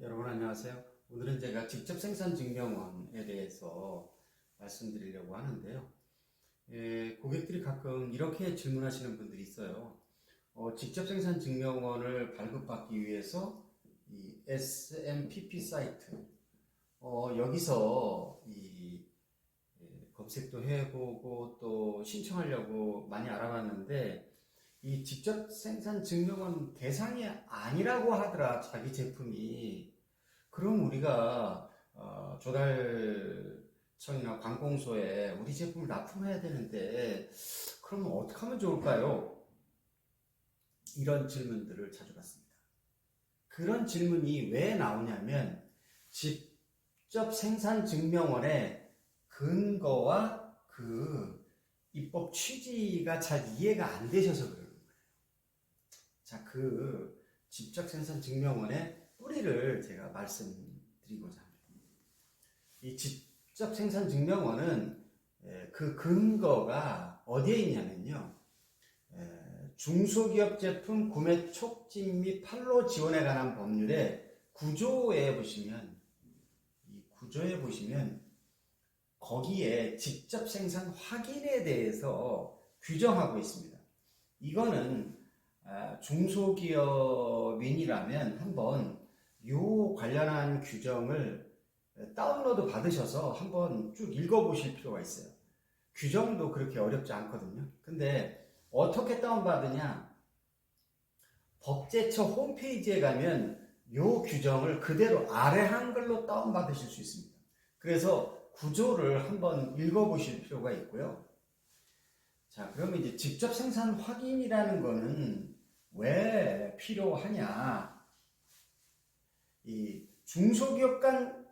여러분 안녕하세요. 오늘은 제가 직접 생산 증명원에 대해서 말씀드리려고 하는데요. 예, 고객들이 가끔 이렇게 질문하시는 분들이 있어요. 어, 직접 생산 증명원을 발급받기 위해서 이 SMPP 사이트 어, 여기서 이 예, 검색도 해보고 또 신청하려고 많이 알아봤는데 이 직접 생산 증명원 대상이 아니라고 하더라 자기 제품이 그럼 우리가 어, 조달청이나 관공서에 우리 제품을 납품해야 되는데 그러면 어떻게 하면 좋을까요? 이런 질문들을 자주 받습니다. 그런 질문이 왜 나오냐면 직접 생산 증명원의 근거와 그 입법 취지가 잘 이해가 안 되셔서 그래요. 자, 그 직접 생산 증명원의 뿌리를 제가 말씀드리고자 합니다. 이 직접 생산 증명원은 에, 그 근거가 어디에 있냐면요. 에, 중소기업 제품 구매 촉진 및 판로 지원에 관한 법률의 구조에 보시면 이 구조에 보시면 거기에 직접 생산 확인에 대해서 규정하고 있습니다. 이거는 아, 중소기업인이라면 한번 요 관련한 규정을 다운로드 받으셔서 한번 쭉 읽어보실 필요가 있어요. 규정도 그렇게 어렵지 않거든요. 근데 어떻게 다운받으냐? 법제처 홈페이지에 가면 요 규정을 그대로 아래 한글로 다운받으실 수 있습니다. 그래서 구조를 한번 읽어보실 필요가 있고요. 자, 그러면 이제 직접 생산 확인이라는 거는 왜 필요하냐? 이 중소기업 간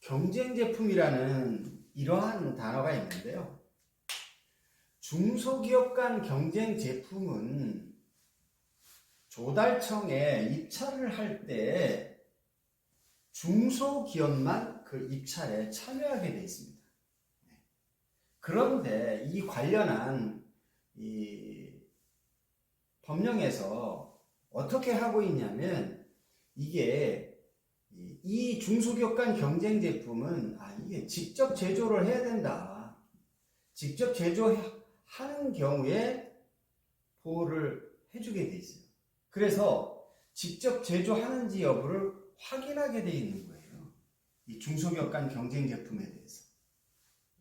경쟁 제품이라는 이러한 단어가 있는데요. 중소기업 간 경쟁 제품은 조달청에 입찰을 할 때 중소기업만 그 입찰에 참여하게 되어 있습니다. 네. 그런데 이 관련한 이 법령에서 어떻게 하고 있냐면 이게 이 중소기업 간 경쟁 제품은 아 이게 직접 제조를 해야 된다. 직접 제조하는 경우에 보호를 해주게 돼 있어요. 그래서 직접 제조하는지 여부를 확인하게 돼 있는 거예요. 이 중소기업 간 경쟁 제품에 대해서.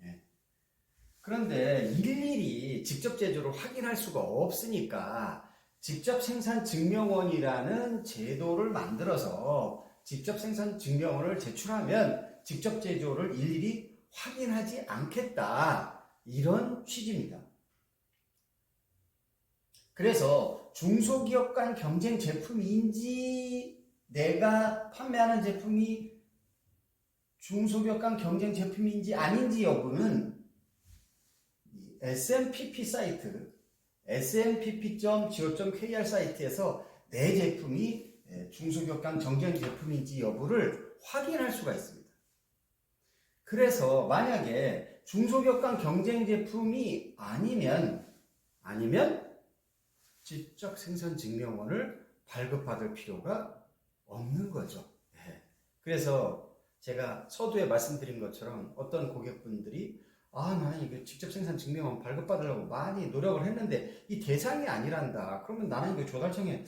예. 그런데 일일이 직접 제조를 확인할 수가 없으니까 직접 생산 증명원이라는 제도를 만들어서 직접 생산 증명원을 제출하면 직접 제조를 일일이 확인하지 않겠다. 이런 취지입니다. 그래서 중소기업 간 경쟁 제품인지 내가 판매하는 제품이 중소기업 간 경쟁 제품인지 아닌지 여부는 SMPP 사이트 smpp.go.kr 사이트에서 내 제품이 중소기업 간 경쟁 제품인지 여부를 확인할 수가 있습니다. 그래서 만약에 중소기업 간 경쟁 제품이 아니면 아니면 직접 생산 증명원을 발급받을 필요가 없는 거죠. 네. 그래서 제가 서두에 말씀드린 것처럼 어떤 고객분들이 아, 나는 이거 직접 생산 증명원 발급받으려고 많이 노력을 했는데 이 대상이 아니란다. 그러면 나는 이거 조달청에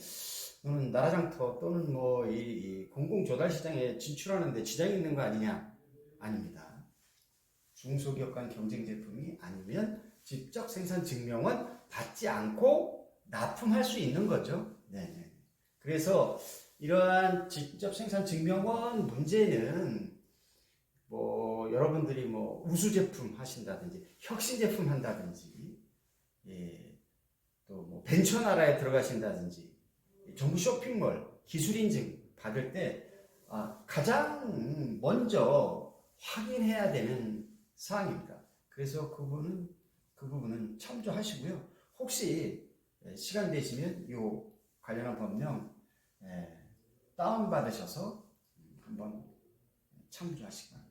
너는 나라장터 또는 뭐 이 공공 조달 시장에 진출하는데 지장이 있는 거 아니냐? 아닙니다. 중소기업 간 경쟁 제품이 아니면 직접 생산 증명원 받지 않고 납품할 수 있는 거죠. 네. 그래서 이러한 직접 생산 증명원 문제는 뭐 여러분들이 뭐 우수 제품 하신다든지 혁신 제품 한다든지 예, 또뭐 벤처 나라에 들어가신다든지 정부 쇼핑몰 기술 인증 받을 때 아, 가장 먼저 확인해야 되는 사항입니다. 그래서 그 부분은 그 부분은 참조하시고요. 혹시 예, 시간 되시면 이 관련한 법령 예, 다운 받으셔서 한번 참조하시기 바랍니다.